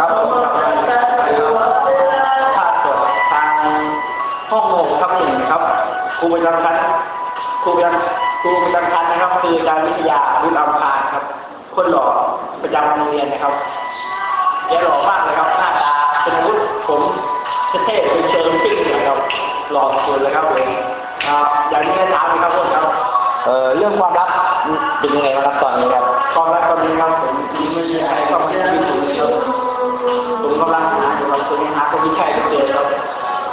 ครับผมครับภาคตรวจทางห้องหกทับหนึ่งครับครูประจำชั้นครูประจำครูประจำชั้นนะครับคืออาจารย์วิทยาบุญอัมพานครับ คนหล่อประจำโรงเรียนนะครับแกหล่อมากเลยครับหน้าตาเป็นวุฒิผมเท่เป็นเชิงปิ้งเลยครับหล่อสุดเลยครับผมครับอย่างนี้ถามเลยครับพวกเราเอ่อเรื่องความรักเป็นยังไงบ้างครับตอนนี้ครับ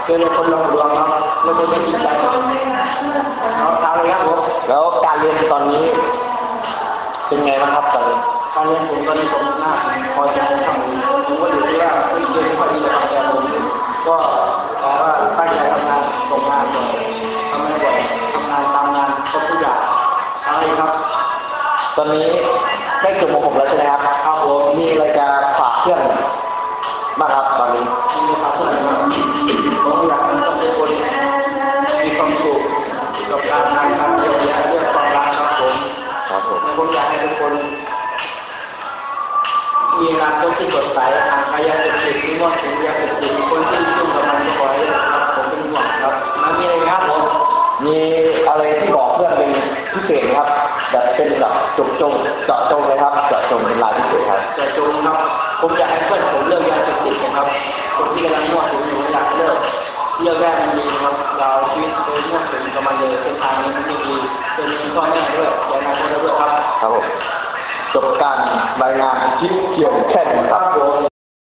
เจอแต่คนหลอกลวงครับแล้วคนไม่จริงใจเอาตาเลยครับผมแล้วการเรียนตอนนี้ เป็นไงบ้างครับตอนนี้การเรียนผมตอนนี้ผมหน้าพอใจครับผมก็อยู่ที่ว่าเรียนไม่ค่อดีนะครับแต่ผมก็แต่ว่าตั้งใจทำงานส่งงานบ่อยทำงานบ่อยทำงานตามงานครบทุกอย่างอะไรครับ ตอนนี้ได้จบม .6 แล้วใช่ไหมครับครับผมมีอะไรจะฝากเพื่อนบ้างครับตอนนี้มีความสุขครั ความสุขกับการงานครับเกี่ยวกับเรื่องความรักครับผมครับผมผมอยากให้ทุกคน มีอนาคตที่สดใสห่างกลยาเสพติดที่มั่วสุมยาเสพติดคนที่ยุ่งกับมันก็ขอให้ครับผมเป็นห่วงครับนั่นเองครับผมมีอะไรที่บอกเพื่อนเป็นพิเศษครับแบบเป็นแบบจุกจงเจาะจงเลยครับเจาะจงเป็นรายพิเศษครับแต่จงครับผมอยากให้เพื่อนผมเลิกยาเสพติดนะครับคนที่กำลังมั่วสุมอยู่อยากเลิกเลิกได้มันดีครับเราชีวิต ไปมั่วสุมกับมันเลยเป็นทางนี้มันไม่ดีเป็นพ่อแม่ด้วยอย่ามาด้วยครับครับผมจบการรายงานชิ้นเกี่ยวแค่นี้ครับ